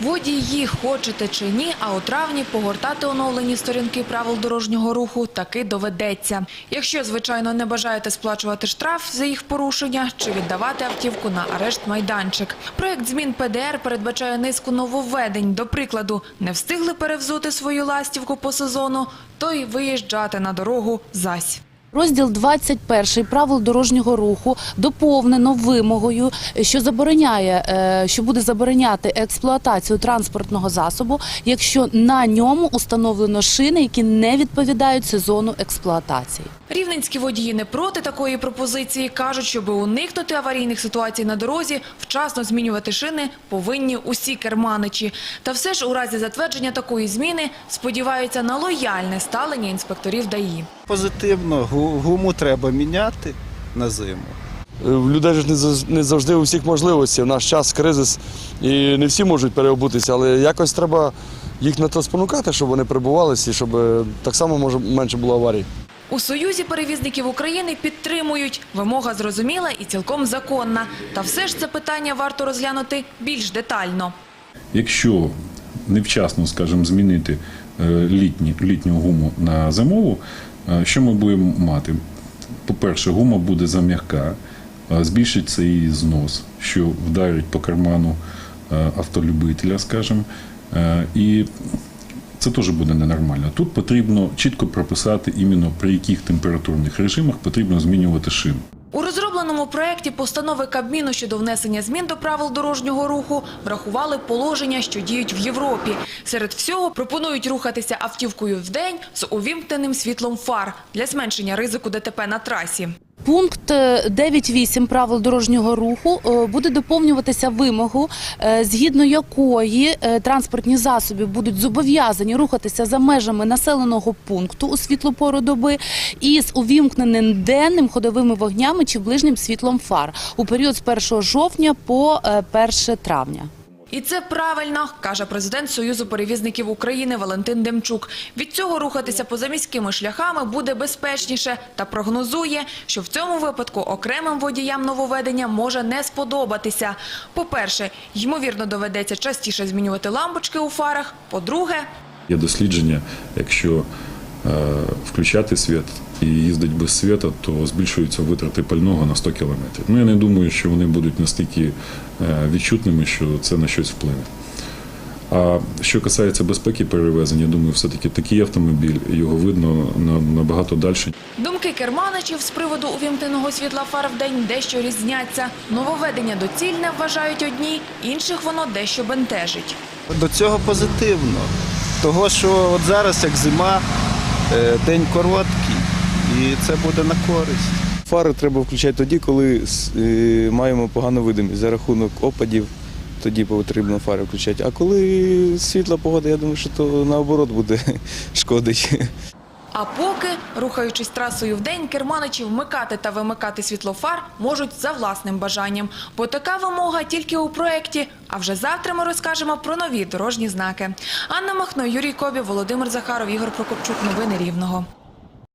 Водії, хочете чи ні, а у травні погортати оновлені сторінки правил дорожнього руху таки доведеться. Якщо, звичайно, не бажаєте сплачувати штраф за їх порушення чи віддавати автівку на арешт майданчик. Проект змін ПДР передбачає низку нововведень. До прикладу, не встигли перевзути свою ластівку по сезону, то й виїжджати на дорогу зась. Розділ 21 правил дорожнього руху доповнено вимогою, що забороняє, е, що буде забороняти експлуатацію транспортного засобу, якщо на ньому установлено шини, які не відповідають сезону експлуатації. Рівненські водії не проти такої пропозиції. Кажуть, щоб уникнути аварійних ситуацій на дорозі, вчасно змінювати шини повинні усі керманичі. Та все ж у разі затвердження такої зміни сподіваються на лояльне ставлення інспекторів ДАІ. Позитивно, гуму треба міняти на зиму. В людей ж не завжди у всіх можливості. В наш час кризис, і не всі можуть переобутися, але якось треба їх на то спонукати, щоб вони прибувалися, і щоб е, так само може менше було аварій. У Союзі перевізників України підтримують. Вимога зрозуміла і цілком законна. Та все ж це питання варто розглянути більш детально. Якщо невчасно, скажімо, змінити е, літні, літню гуму на зимову, е, що ми будемо мати? По-перше, гума буде зам'яка, збільшиться її знос, що вдарить по карману автолюбителя, скажімо, і це теж буде ненормально. Тут потрібно чітко прописати іменно при яких температурних режимах потрібно змінювати шину. У розробленому проєкті постанови Кабміну щодо внесення змін до правил дорожнього руху врахували положення, що діють в Європі. Серед всього пропонують рухатися автівкою вдень з увімкненим світлом фар для зменшення ризику ДТП на трасі. Пункт е, 9.8 правил дорожнього руху е, буде доповнюватися вимогу, е, згідно якої е, транспортні засоби будуть зобов'язані рухатися за межами населеного пункту у світлу пору доби із увімкненим денним ходовими вогнями чи ближнім світлом фар у період з 1 жовтня по е, 1 травня. І це правильно, каже президент Союзу перевізників України Валентин Демчук. Від цього рухатися позаміськими шляхами буде безпечніше та прогнозує, що в цьому випадку окремим водіям нововведення може не сподобатися. По-перше, ймовірно доведеться частіше змінювати лампочки у фарах. По-друге, Є дослідження, якщо включати світ і їздити без світа, то збільшуються витрати пального на 100 кілометрів. Ну я не думаю, що вони будуть настільки е, відчутними, що це на щось вплине. А що касається безпеки перевезення, думаю, все-таки такий автомобіль, його видно набагато далі, думки керманичів з приводу увімкненого світла фар в день дещо різняться. Нововведення доцільне вважають одні, інших воно дещо бентежить. До цього позитивно. Того, що от зараз, як зима, е, день короткий, і це буде на користь. Фари треба включати тоді, коли е, маємо погану видимість за рахунок опадів. Тоді потрібно фари включати. А коли світла погода, я думаю, що то наоборот буде шкодить. А поки, рухаючись трасою в день, керманичі вмикати та вимикати світлофар можуть за власним бажанням. Бо така вимога тільки у проєкті. А вже завтра ми розкажемо про нові дорожні знаки. Анна Махно, Юрій Кобів, Володимир Захаров, Ігор Прокопчук. Новини Рівного.